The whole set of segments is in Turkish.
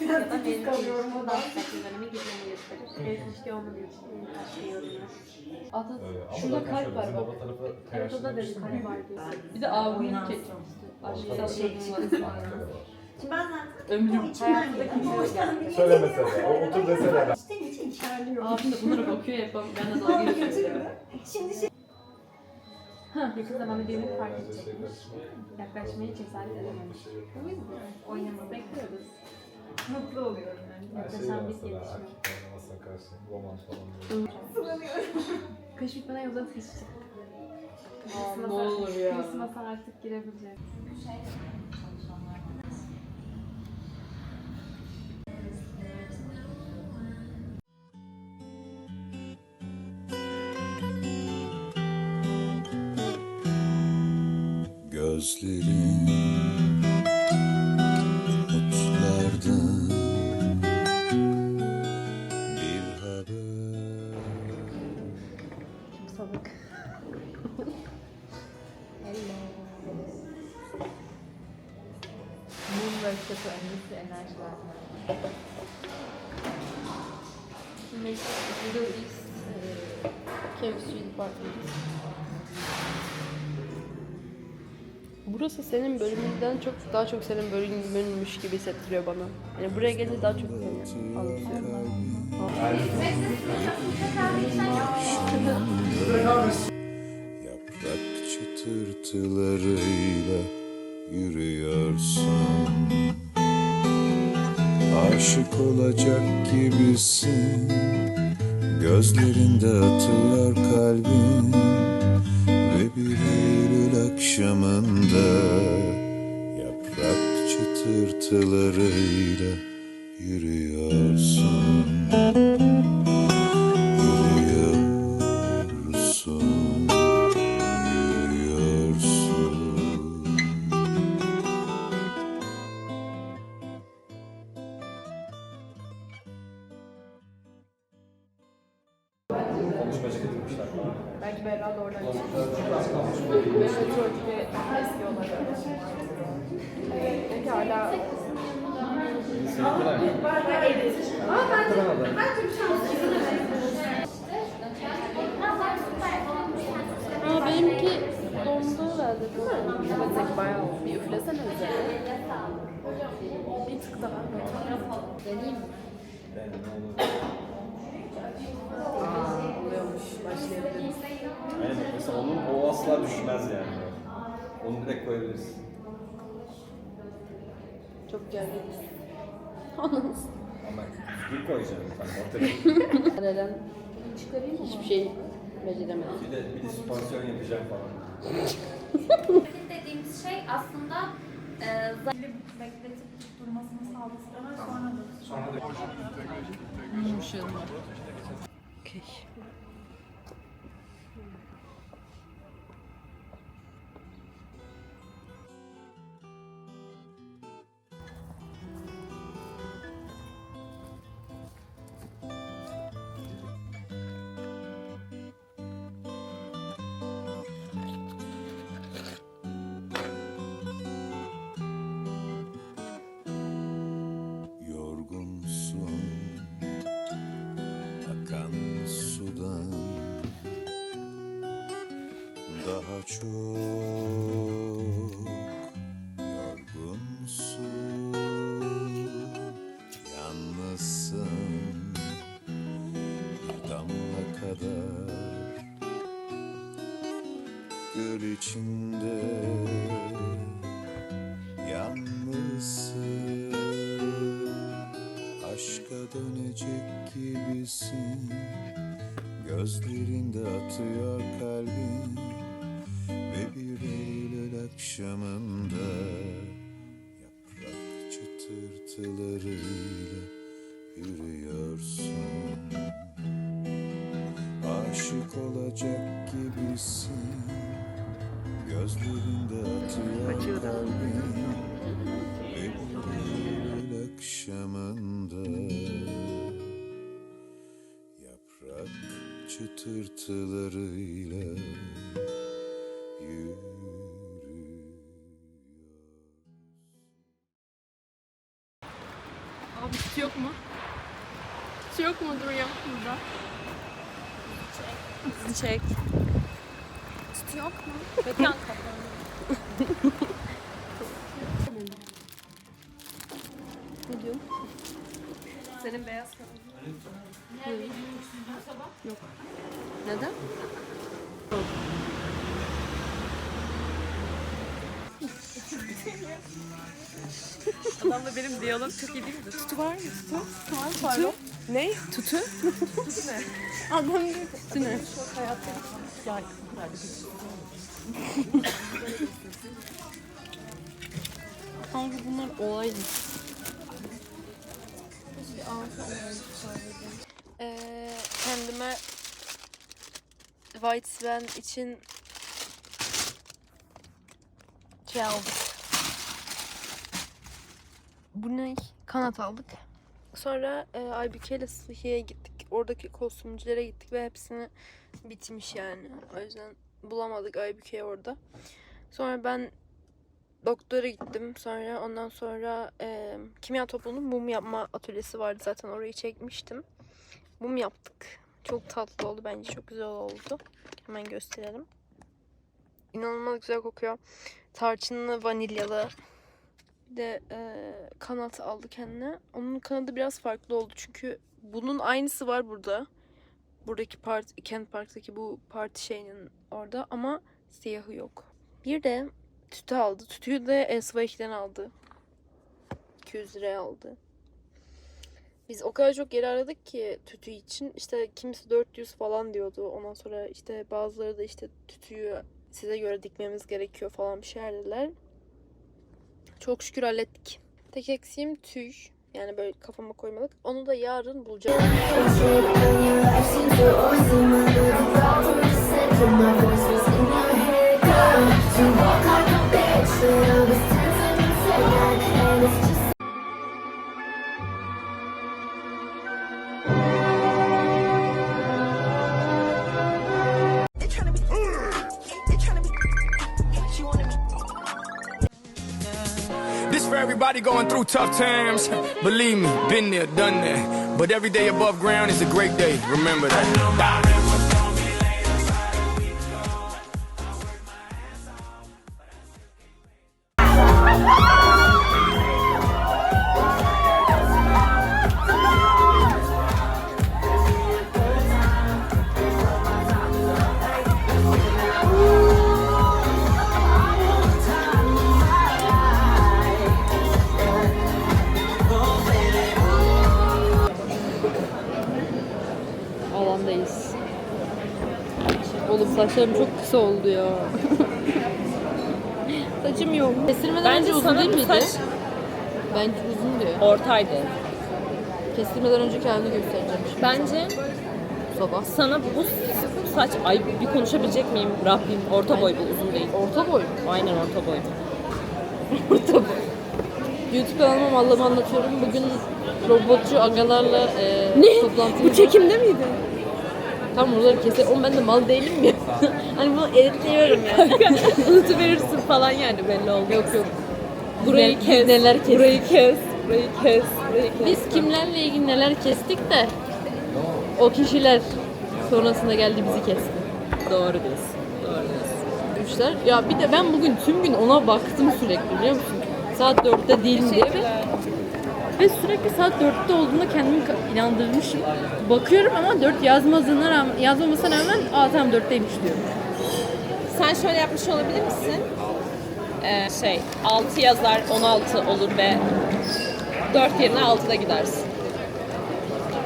ya da benim için dans tekniğlerimi gizlemi gösterir. Geçmişte olmadığı için başka yorumlar. Adı, Ee, ama şurada kalp var bak. baba tarafı Evet o da dedi şey. kalp var diyor. Bir de avgül çekmişti. Şey sorun var. Şimdi ben zaten Ömrüm. Hayatımda kimse yok yani. Söyle mesela, o otur desene. içten içe içerliyorum. Abi de bunlara bakıyor yapalım. Ben de dalga geçiyorum. Şimdi şey Yakın zamanda düğünü fark edecekmiş. Yaklaşmayı cesaret edememiş. O yüzden oynamamı bekliyoruz. Mutlu oluyorum yani. Her şey bir mesela gelişme. erkek oynamasına karşı roman falan böyle. Kış bitmeden yolda kış çıktı. Aa, ne olur ya. Christmas'a artık girebileceğiz. Gözlerin Kötü öncesi enerjiler. Middle East Chemistry Department. Burası senin bölümünden çok daha çok senin bölümünmüş gibi hissettiriyor bana. Yani buraya gelince daha çok seni anımsıyorum. Yaprak çıtırtılarıyla yürüyorsun Aşık olacak gibisin. Gözlerinde atıyor kalbin Ve bir Eylül akşamında Yaprak çıtırtılarıyla Yürüyorsun Konuşmacı getirmişler. Belki Berra da oradan çıkmış. Ve metro gibi eski olarak. Belki hala Aa, benimki dondu herhalde. Evet Zeki bayağı oldu. Bir üflesene üzerine. Bir tık daha. Deneyeyim mi? Aa, oluyormuş. Başlayabiliriz. Aynen bak mesela onun o asla düşmez yani. Onu direkt koyabiliriz. Çok gerginiz. Ama bir koyacağım lütfen ortaya. Neden? Hiçbir şey beceremedim. Bir de, bir de süspansiyon yapacağım falan. dediğimiz şey aslında e, bekletip durmasını sağlasın ama sonra da Yumuşadı. Okey. Çıtırtılarıyla yürüyorsun. Aşık olacak gibisin. Gözlerinde atıyor kalbin Eylül akşamında. Yaprak çıtırtılarıyla Sütü yok mudur ya burada? Çek. Sütü yok mu? Yok yan Ne diyorsun? Senin beyaz Neden? Adamla benim diyalog çok iyi değil mi? Tutu var mı? Tutu? Tutu var mı? Pardon. Ne? Tutu? Tutu ne? Adam diyor ki tutu ne? Kanka bunlar olaydı. Ee, kendime White Swan için şey aldık. Bu ne? Kanat aldık. Sonra e, Aybüke ile Sıhhiye'ye gittik. Oradaki kostümcülere gittik ve hepsini bitmiş yani. O yüzden bulamadık Aybüke'yi orada. Sonra ben doktora gittim. Sonra ondan sonra e, kimya topluluğunun mum yapma atölyesi vardı zaten orayı çekmiştim. Mum yaptık. Çok tatlı oldu bence çok güzel oldu. Hemen gösterelim. İnanılmaz güzel kokuyor. Tarçınlı, vanilyalı. De e, kanat aldı kendine. Onun kanadı biraz farklı oldu çünkü bunun aynısı var burada. Buradaki part, Kent Park'taki bu parti şeyinin orada ama siyahı yok. Bir de tütü aldı. Tütüyü de Esva2'den aldı. 200 liraya aldı. Biz o kadar çok yer aradık ki tütü için. İşte kimisi 400 falan diyordu. Ondan sonra işte bazıları da işte tütüyü size göre dikmemiz gerekiyor falan bir şeyler dediler. Çok şükür hallettik. Tek eksiğim tüy. Yani böyle kafama koymadık. Onu da yarın bulacağım. Going through tough times. Believe me, been there, done that. But every day above ground is a great day. Remember that. Saçlarım çok kısa oldu ya. Saçım yok. Kestirmeden Bence önce uzun sana değil bu miydi? saç Bence uzun diyor. ortaydı. Kestirmeden önceki halini göstereceğim şimdi. Bence Sabah. sana bu saç ay bir konuşabilecek miyim Rabbim? Orta boy bu uzun değil. Orta boy? Aynen orta boy. Orta boy. YouTube kanalıma mallımı anlatıyorum. Bugün robotçu agalarla e, ne? toplantı Bu çekimde miydi? Tam buraları keser. Oğlum ben de mal değilim ya. Hani bunu editliyorum ya. Unutu verirsin falan yani belli oldu. yok yok. Burayı Ne- kes. neler kestik. Burayı kes. Burayı kes. Burayı kes. Biz kimlerle ilgili neler kestik de o kişiler sonrasında geldi bizi kesti. Doğru diyorsun. Doğru diyorsun. Üçler. Ya bir de ben bugün tüm gün ona baktım sürekli biliyor musun? Saat 4'te değil mi diye ve, ve sürekli saat 4'te olduğunda kendimi ka- inandırmışım. Bakıyorum ama 4 yazmasına rağmen, yazmamasına rağmen aa tamam 4'teymiş diyorum. Sen şöyle yapmış olabilir misin? Ee, şey 6 yazar 16 olur ve 4 yerine 6'da gidersin.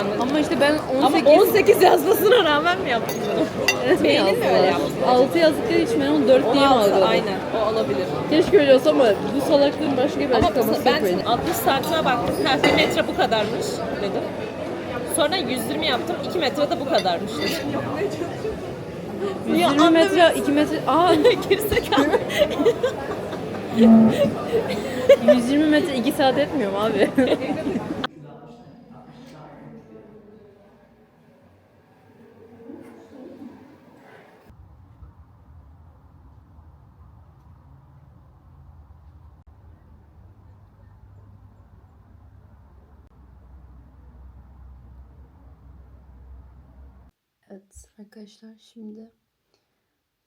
Anladın? Ama işte ben 18, Ama 18 yazmasına rağmen mi yaptın bunu? Beynin mi öyle yaptı? 6 yazdıkları için ben onu 4 diye mi 16 algıladım? aynen o olabilir. Keşke öyle olsa ama bu salaklığın başka bir Ama açıklaması ben senin 60 saatine baktım. Bir metre bu kadarmış dedim. Sonra 120 yaptım. 2 metre de bu kadarmış dedim. 120 metre, 2 metre... Aa Gerizekalı. 120 metre 2 saat etmiyor mu abi? Evet arkadaşlar şimdi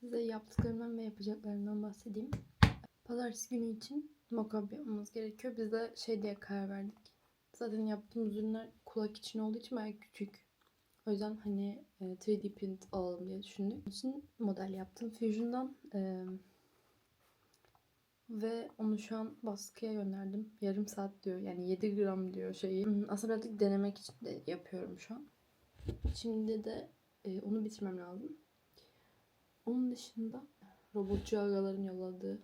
size yaptıklarımdan ve yapacaklarımdan bahsedeyim. Pazartesi günü için mockup yapmamız gerekiyor. Biz de şey diye karar verdik. Zaten yaptığımız ürünler kulak için olduğu için bayağı küçük. O yüzden hani e, 3D print alalım diye düşündük. İçin model yaptım Fusion'dan. E, ve onu şu an baskıya gönderdim. Yarım saat diyor. Yani 7 gram diyor şeyi. Aslında birazcık denemek için de yapıyorum şu an. Şimdi de e, onu bitirmem lazım. Onun dışında robotçu agaların yolladığı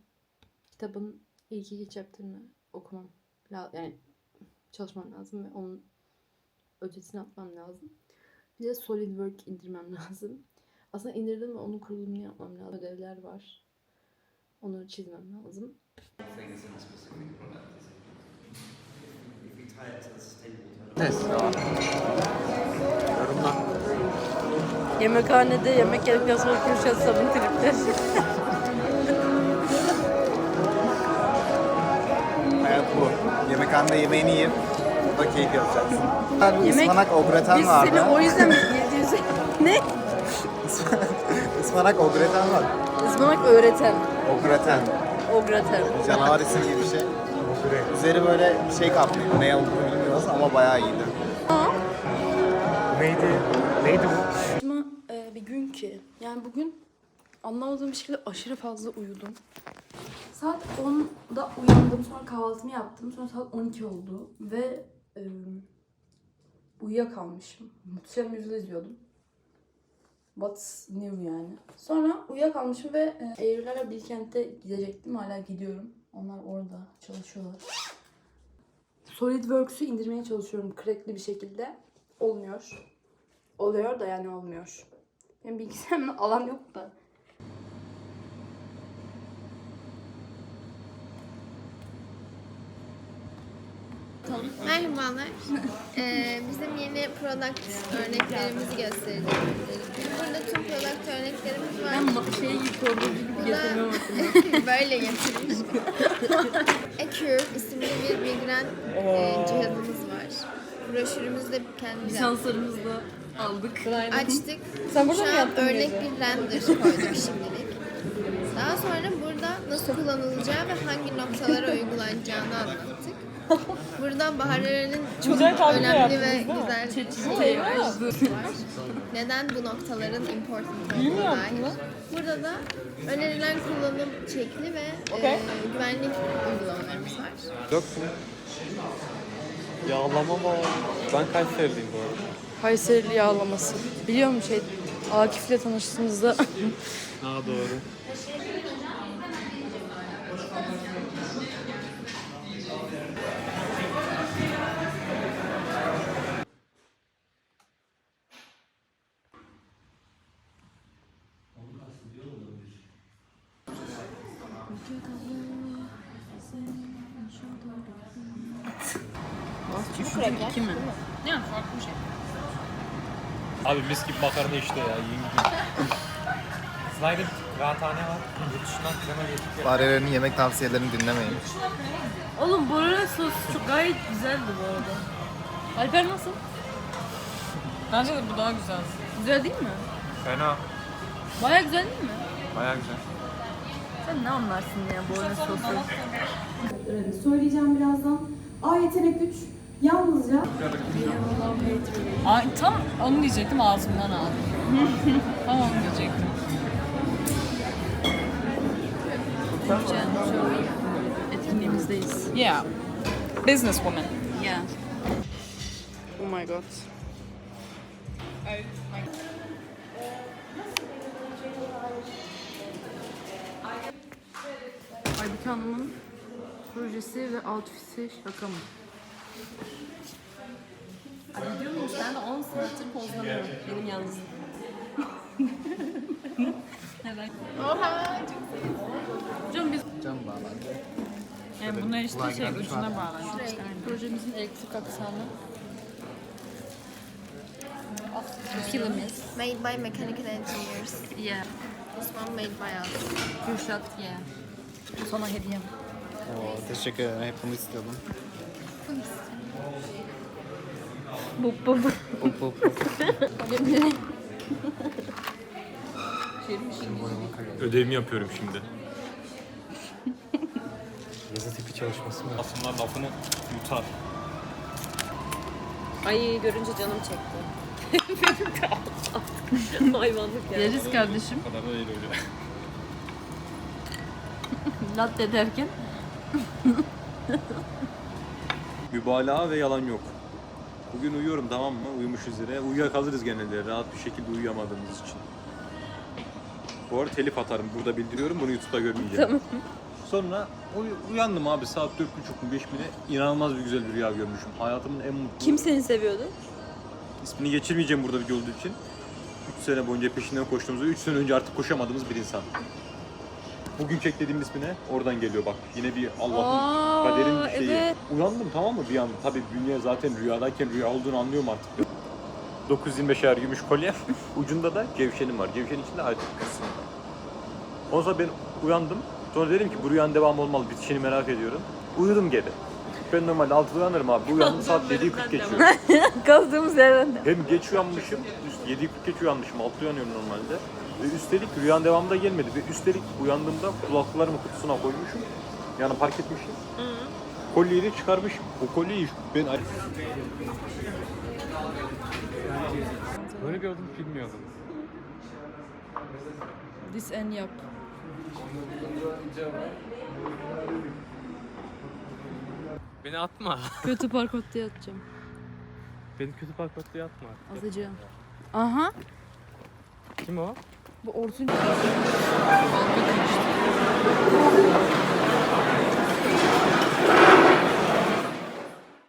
kitabın ilk iki chapter'ını okumam lazım. Yani çalışmam lazım ve onun ötesini atmam lazım. Bir de SolidWorks indirmem lazım. Aslında indirdim ve onun kurulumunu yapmam lazım. Ödevler var. Onu çizmem lazım. Yemekhanede yemek yerken sonra Kürşat Sabun tripler. Hayat bu. Yemekhanede yemeğini yiyip burada keyif yapacaksın. Abi Yemek- ıspanak ogretan Biz vardı. seni o yüzden 700... ne? Ispanak ogretan var. Ispanak öğreten. Ogretan. O graten. Canavar isim gibi bir şey. Üzeri böyle bir şey kaplıyor. Ne olduğunu bilmiyoruz ama bayağı iyiydi. Yani bugün anlamadığım bir şekilde aşırı fazla uyudum. Saat 10'da uyandım sonra kahvaltımı yaptım sonra saat 12 oldu ve e, uyuyakalmışım. Muhteşem Yüzyıl izliyordum. What's new yani. Sonra uyuyakalmışım ve e, Eylül'lerle Bilkent'e gidecektim. Hala gidiyorum. Onlar orada çalışıyorlar. SolidWorks'u indirmeye çalışıyorum crackli bir şekilde. Olmuyor. Oluyor da yani olmuyor. Benim bilgisayarımda alan yok da. Merhabalar. Ee, bizim yeni product örneklerimizi göstereceğim. Burada tüm product örneklerimiz var. Ben şey torba gibi getirmem Böyle getirmiş. Ecure isimli bir migren e, cihazımız var. Broşürümüzü de kendi Lisanslarımızı da aldık. açtık. Şu an örnek bir render koyduk şimdilik. Daha sonra burada nasıl kullanılacağı ve hangi noktalara uygulanacağını anlattık. Burada Bahar Eren'in çok önemli ve güzel şey var. var. Neden bu noktaların important olduğuna dair. Burada da önerilen kullanım şekli ve e, güvenlik uygulamalarımız var. Yok mu? Yağlama var. Ben Kayseriliyim bu arada. Kayserili yağlaması. Biliyor musun şey Akif'le tanıştığımızda Ha doğru. iki mi? Abi mis gibi makarna işte ya. Yiyin Snyder kıraathane var. Yurt dışından krema getirdik. Farelerinin yemek tavsiyelerini dinlemeyin. Oğlum Borara sos çok gayet güzeldi bu arada. Alper nasıl? Bence de bu daha güzel. Güzel değil mi? Fena. Baya güzel değil mi? Baya güzel. Sen ne anlarsın ya Borara sosu? Söyleyeceğim birazdan. A yetenek 3 yalnızca Ay, tam onu diyecektim ağzımdan aldım. tam onu diyecektim. Etkinliğimizdeyiz. Yeah. Businesswoman. Yeah. Oh my god. Aybüke Hanım'ın projesi ve outfit'i şaka mı? Diyor musun? Ben de 10 saattir pozlanıyorum. Benim yalnız. Hocam biz Cam bağlandı. Yani bunlar işte şey gelmiş ucuna var. bağlanıyor. projemizin elektrik aksamı. Kilimiz. Made by mechanical engineers. Yeah. This one made by us. Kürşat yeah. Sana hediyem. Oo, teşekkür ederim. Hep bunu istiyordum. Bu bu. Hop hop hop. Ödevimi yapıyorum şimdi. Yazı tipi çalışması mı? Aslında lafını yutar. Ay görünce canım çekti. Benim de hayvanlık yani. Yeriz kardeşim. O kadar da değil öyle. Latte derken. Mübalağa ve yalan yok. Bugün uyuyorum tamam mı? Uyumuşuz yine. Uyuyakalırız genelde rahat bir şekilde uyuyamadığımız için. Bu arada telif atarım. Burada bildiriyorum. Bunu YouTube'da görmeyeceğim. Tamam. Sonra uy- uyandım abi saat 4.30 mu 5 mi ne? İnanılmaz bir güzel bir rüya görmüşüm. Hayatımın en mutlu... Kim seni seviyordu? İsmini geçirmeyeceğim burada video olduğu için. 3 sene boyunca peşinden koştuğumuz ve 3 sene önce artık koşamadığımız bir insan. Bugün çeklediğim ismine oradan geliyor bak. Yine bir Allah'ın Aa, kaderin şeyi. evet. Uyandım tamam mı bir anda? Tabii dünya zaten rüyadayken rüya olduğunu anlıyorum artık. 925 er gümüş kolye. Ucunda da cevşenim var. Cevşenin içinde ayrıca kısım var. Ondan sonra ben uyandım. Sonra dedim ki bu rüyanın devamı olmalı. Bitişini merak ediyorum. Uyudum geri. Ben normalde 6'da uyanırım abi. Bu uyandım saat 7.40 geçiyor. Kazdığımız yerden. Hem geç uyanmışım, üst- 7.40 geç uyanmışım, 6 uyanıyorum normalde. Ve üstelik rüyanın devamı da gelmedi. Ve üstelik uyandığımda kulaklarımı kutusuna koymuşum. Yani park etmişim. Kolyeyi de çıkarmışım. O kolyeyi ben... Böyle bir olduğunu bilmiyordum. This en yap. Beni atma. Kötü parkotta atacağım. Beni kötü parkotluya atma. Azacağım. Aha. Kim o? Bu Orçun